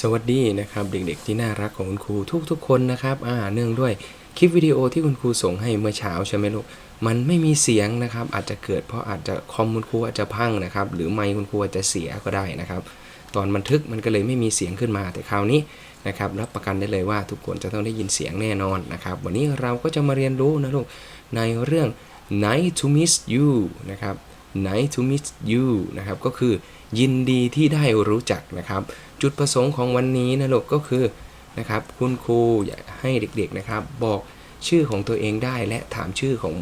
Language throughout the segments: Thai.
สวัสดีนะครับเด็กๆที่น่ารักของคุณครูทุกๆคนนะครับอ่าเนื่องด้วยคลิปวิดีโอที่คุณครูส่งให้เมื่อเช้าใช่ไหมลูกมันไม่มีเสียงนะครับ อาจจะเกิดเพราะอาจจะคอมคุณครูอาจจะพังนะครับ หรือไมค์คุณครูอาจจะเสียก็ได้นะครับ ตอนบันทึกมันก็เลยไม่มีเสียงขึ้นมาแต่คราวนี้นะครับรับประกันได้เลยว่าทุกคนจะต้องได้ยินเสียงแน่นอนนะครับ วันนี้เราก็จะมาเรียนรู้นะลูกในเรื่อง nice to meet you นะครับ nice to meet you นะครับก็คือ ยินดีที่ได้รู้จักนะครับ จุดประสงค์ของวันนี้นะลูกก็คือนะครับคุณครูอยากให้เด็กๆนะครับ บอกชื่อของตัวเองได้และถามชื่อของ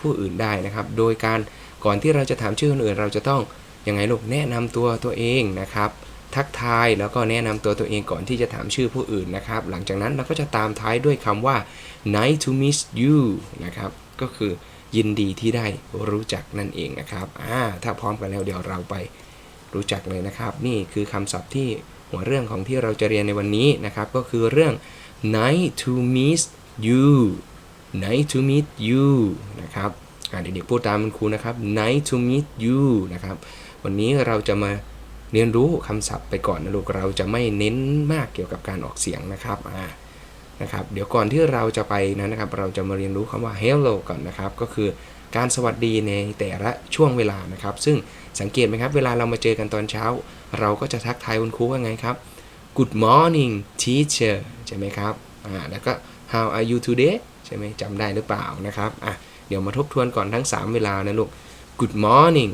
ผู้อื่นได้นะครับ โดยการก่อนที่เราจะถามชื่อคนอื่น เราจะต้องยังไงลูกแนะนำตัวตัวเองนะครับ ทักทายแล้วก็แนะนำตัวตัวเองก่อนที่จะถามชื่อผู้อื่นนะครับ หลังจากนั้นเราก็จะตามท้ายด้วยคำว่า nice to meet you นะครับก็คือยินดีที่ได้รู้จักนั่นเองนะครับอ่าถ้าพร้อมกันแล้วเดี๋ยวเราไป รู้จักเลยนะครับ นี่คือคำศัพท์ที่หัวเรื่องของที่เราจะเรียนในวันนี้นะครับ ก็คือเรื่อง nice to meet you nice to meet you นะครับเด็กๆพูดตามคุณครูนะครับ nice to meet you นะครับ วันนี้เราจะมาเรียนรู้คำศัพท์ไปก่อนนะลูก เราจะไม่เน้นมากเกี่ยวกับการออกเสียงนะครับอ่า นะครับเดี๋ยวก่อนที่เราจะไปนั้นนะครับ เราจะมาเรียนรู้คำว่า hello ก่อนนะครับ ก็คือการสวัสดีในแต่ละช่วงเวลานะครับ ซึ่งสังเกตไหมครับ เวลาเรามาเจอกันตอนเช้า เราก็จะทักทายคุณครูว่าไงครับ Good morning teacher ใช่ไหมครับอ่าแล้วก็ How are you today ใช่ไหมจำได้หรือเปล่านะครับอะเดี๋ยวมาทบทวนก่อนทั้ง 3 เวลานะลูก Good morning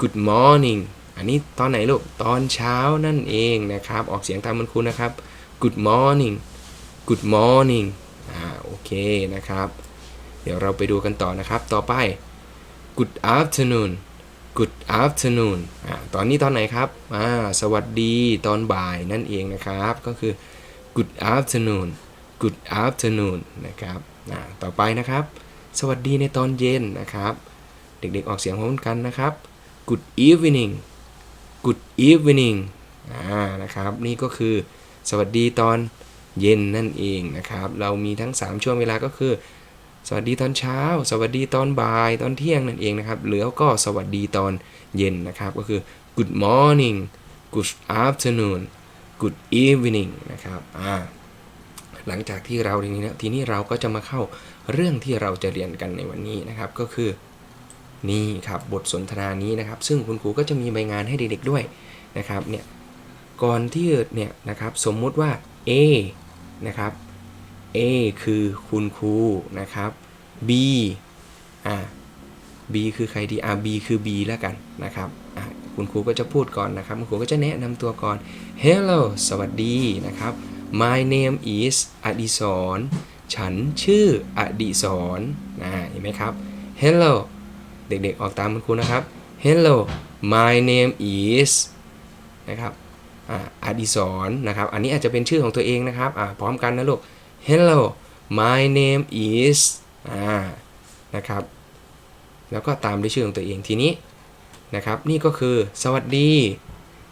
Good morning อันนี้ตอนไหนลูก ตอนเช้านั่นเองนะครับ ออกเสียงตามคุณครูนะครับ Good morning Good morning อ่าโอเคนะครับ เดี๋ยวเราไปดูกันต่อนะครับ ต่อไป Good afternoon Good afternoon อ่าตอนนี้ตอนไหนครับอ่าสวัสดีตอนบ่ายนั่นเองนะครับ ก็คือ Good afternoon Good afternoon นะครับอ่าต่อไปนะครับ สวัสดีในตอนเย็นนะครับ เด็กๆออกเสียงพร้อมกันนะครับ Good evening Good evening อ่านะครับ นี่ก็คือสวัสดีตอน เย็นนั่นเองนะครับ เรามีทั้ง 3 ช่วงเวลาก็คือ สวัสดีตอนเช้า สวัสดีตอนบ่ายตอนเที่ยงนั่นเองนะครับหรือก็สวัสดีตอนเย็นนะครับ ก็คือ good morning good afternoon good evening นะครับอ่าหลังจากที่เราเรียนนี้แล้วทีนี้เราก็จะมาเข้าเรื่องที่เราจะเรียนกันในวันนี้นะครับก็คือนี่ครับบทสนทนานี้นะครับ ซึ่งคุณครูก็จะมีใบงานให้เด็กๆด้วยนะครับเนี่ยก่อนที่เนี่ยนะครับสมมุติว่า A นะครับ A คือคุณครูนะครับ B อ่า B คือใครดีอ่า B คือ B แล้วกันนะครับอ่าคุณครูก็จะพูดก่อนนะครับ คุณครูก็จะแนะนำตัวก่อน Hello สวัสดีนะครับ My name is อดิศรฉันชื่ออดิศรนะเห็นไหมครับ Hello เด็กๆ ออกตามคุณครูนะครับ Hello my name is นะครับ อาดิศรนะครับ อันนี้อาจจะเป็นชื่อของตัวเองนะครับพร้อมกันนะลูก Hello my name is นะครับ แล้วก็ตามด้วยชื่อของตัวเองทีนี้นะครับ นี่ก็คือสวัสดี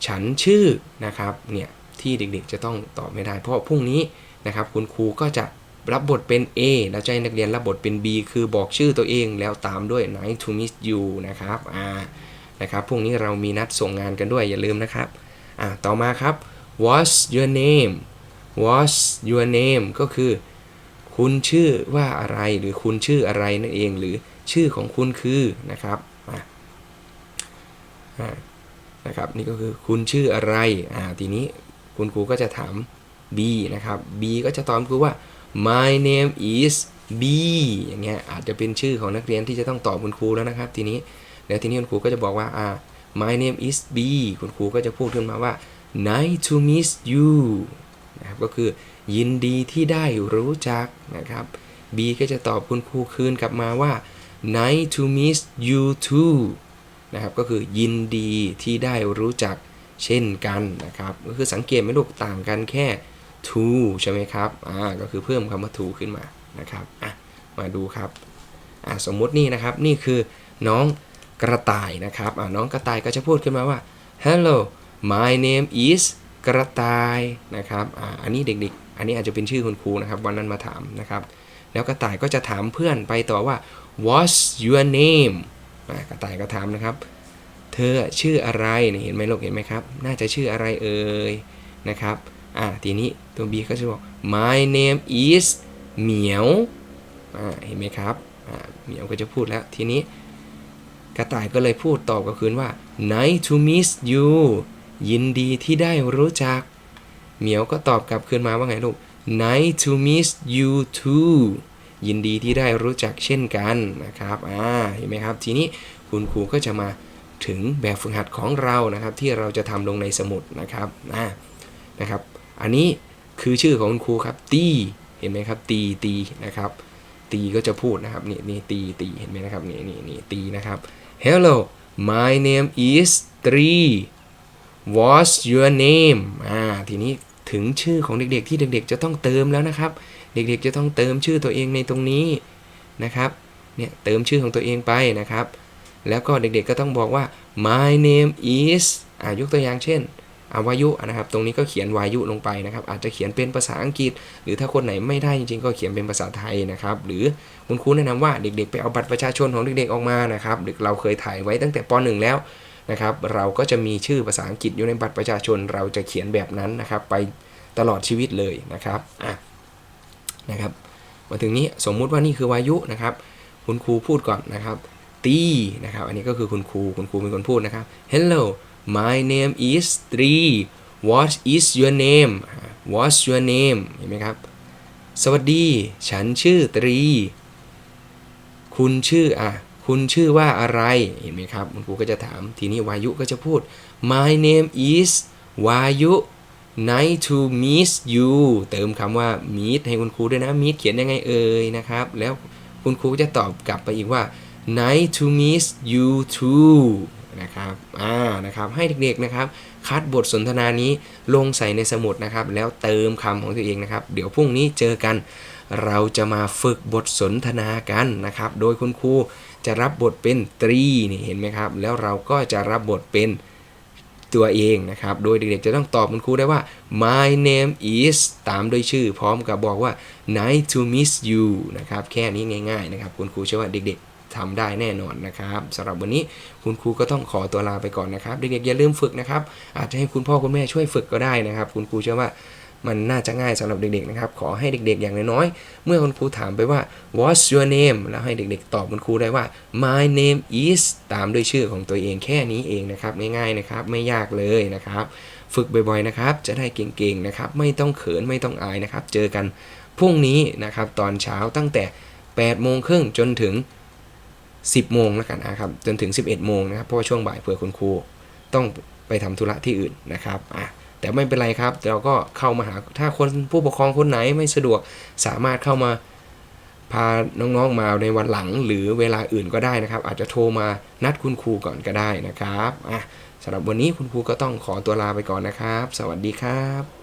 ฉันชื่อนะครับ เนี่ยที่เด็กๆจะต้องตอบไม่ได้ เพราะพรุ่งนี้นะครับ คุณครูก็จะรับบทเป็น A แล้วให้นักเรียนรับบทเป็น B คือบอกชื่อตัวเองแล้วตามด้วย nice to meet you นะครับ อ่า นะครับ พรุ่งนี้เรามีนัดส่งงานกันด้วยอย่าลืมนะครับ อ่าต่อมาครับ what's your name what's your name ก็คือ คุณชื่อว่าอะไรหรือคุณชื่ออะไรนั่นเอง หรือชื่อของคุณคือนะครับอะนะครับนี่ก็คือคุณชื่ออะไรอ่าทีนี้คุณครูก็จะถาม B นะครับ B ก็จะตอบครูว่า my name is B อย่างเงี้ยอาจจะเป็นชื่อของนักเรียนที่จะต้องตอบคุณครูแล้วนะครับ ทีนี้แล้วทีนี้คุณครูก็จะบอกว่าอ่า my name is B คุณครูก็จะพูดขึ้นมาว่า nice to meet you นะครับก็คือยินดีที่ได้รู้จักนะครับ B ก็จะตอบคุณครูคืนกลับมาว่า nice to meet you too นะครับก็คือยินดีที่ได้รู้จักเช่นกันนะครับ ก็คือสังเกตไหมลูกต่างกันแค่ to ใช่ไหมครับอ่าก็คือเพิ่มคำว่า to ขึ้นมานะครับอะมาดูครับอะสมมุตินี่นะครับนี่คือน้อง กระต่ายนะครับน้องกระต่ายก็จะพูดขึ้นมาว่า hello my name is กระต่ายนะครับออันนี้เด็กๆ อันนี้อาจจะเป็นชื่อคุณครูนะครับ วันนั้นมาถามนะครับ แล้วกระต่ายก็จะถามเพื่อนไปต่อว่า what's your name กระต่ายก็ถามนะครับ เธอชื่ออะไรเนี่ยเห็นไหมลูกเห็นไหมครับ น่าจะชื่ออะไรเอ่ยนะครับอ่าทีนี้ตัว B ก็จะบอก my name is เหมียวอ่าเห็นไหมครับอ่าเหมียวก็จะพูดแล้วทีนี้ กระต่ายก็เลยพูดตอบกับคืนว่า nice to meet you ยินดีที่ได้รู้จัก เหมียวก็ตอบกลับคืนมาว่าไงลูก nice to meet you too ยินดีที่ได้รู้จักเช่นกันนะครับ อ่า เห็นไหมครับ ทีนี้คุณครูก็จะมาถึงแบบฝึกหัดของเรานะครับ ที่เราจะทำลงในสมุดนะครับอ่านะครับ อันนี้คือชื่อของคุณครูครับ ตี เห็นไหมครับ ตีตีนะครับ ตีก็จะพูดนะครับ นี่นี่ตีตี เห็นไหมนะครับ นี่นี่นี่ตีนะครับ Hello my name is 3 What's your name อ่าทีนี้ถึงชื่อของเด็กๆ ที่เด็ก ๆ จะต้องเติมแล้วนะครับ เด็กๆ จะต้องเติมชื่อตัวเองในตรงนี้นะครับเนี่ยเติมชื่อของตัวเองไปนะครับ แล้วก็เด็กๆ ก็ต้องบอกว่า my name is อ่ายกตัวอย่างเช่น อาวายุนะครับ ตรงนี้ก็เขียนวายุลงไปนะครับ อาจจะเขียนเป็นภาษาอังกฤษ หรือถ้าคนไหนไม่ได้จริงๆ ก็เขียนเป็นภาษาไทยนะครับ หรือคุณครูแนะนำว่าเด็กๆ ไปเอาบัตรประชาชนของเด็กๆออกมานะครับเด็กเราเคยถ่ายไว้ตั้งแต่ป .1 แล้วนะครับ เราก็จะมีชื่อภาษาอังกฤษอยู่ในบัตรประชาชน เราจะเขียนแบบนั้นนะครับ ไปตลอดชีวิตเลยนะครับอะนะครับ มาถึงนี้สมมุติว่านี่คือวายุนะครับ คุณครูพูดก่อนนะครับ ตีนะครับ อันนี้ก็คือคุณครูคุณครูเป็นคนพูดนะครับ Hello my name is 3 What is your name What's your name เห็นไหมครับ สวัสดี ฉันชื่อตรี คุณชื่ออะ คุณชื่อว่าอะไร เห็นไหมครับ คุณครูก็จะถาม ทีนี้วายุก็จะพูด My name is วายุ Nice to meet you เติมคำว่า meet ให้คุณครูด้วยนะ meet เขียนยังไงเอ่ยนะครับ แล้วคุณครูจะตอบกลับไปอีกว่า Nice to meet you too นะครับอ่านะครับให้เด็กๆนะครับคัดบทสนทนานี้ลงใส่ในสมุดนะครับ แล้วเติมคำของตัวเองนะครับ เดี๋ยวพรุ่งนี้เจอกัน เราจะมาฝึกบทสนทนากันนะครับ โดยคุณครูจะรับบทเป็นตรีนี่เห็นไหมครับ แล้วเราก็จะรับบทเป็นตัวเองนะครับ โดยเด็กๆจะต้องตอบคุณครูได้ว่า my name is ตามด้วยชื่อพร้อมกับบอกว่า nice to meet you นะครับ แค่นี้ง่าย ๆ นะครับ คุณครูเชื่อว่าเด็กๆ ทำได้แน่นอนนะครับสำหรับวันนี้คุณครูก็ต้องขอตัวลาไปก่อนนะครับ เด็กๆอย่าลืมฝึกนะครับ อาจจะให้คุณพ่อคุณแม่ช่วยฝึกก็ได้นะครับ คุณครูเชื่อว่ามันน่าจะง่ายสำหรับเด็กๆนะครับ ขอให้เด็กๆอย่างน้อยๆ เมื่อคุณครูถามไปว่า what's your name แล้วให้เด็กๆ ตอบคุณครูได้ว่า my name is ตามด้วยชื่อของตัวเองแค่นี้เองนะครับ ง่ายๆนะครับ ไม่ยากเลยนะครับ ฝึกบ่อยๆนะครับ จะได้เก่งๆนะครับ ไม่ต้องเขินไม่ต้องอายนะครับ เจอกันพรุ่งนี้นะครับ ตอนเช้าตั้งแต่8โมงครึ่งจนถึง 10 โมงแล้วกันนะครับจนถึง 11 โมงนะครับเพราะว่าช่วงบ่ายเผื่อคุณครูต้องไปทำธุระที่อื่นนะครับอะแต่ไม่เป็นไรครับ เราก็เข้ามาหาถ้าคนผู้ปกครองคนไหนไม่สะดวกสามารถเข้ามาพาน้องๆมาในวันหลังหรือเวลาอื่นก็ได้นะครับ อาจจะโทรมานัดคุณครูก่อนก็ได้นะครับอะสำหรับวันนี้คุณครูก็ต้องขอตัวลาไปก่อนนะครับ สวัสดีครับ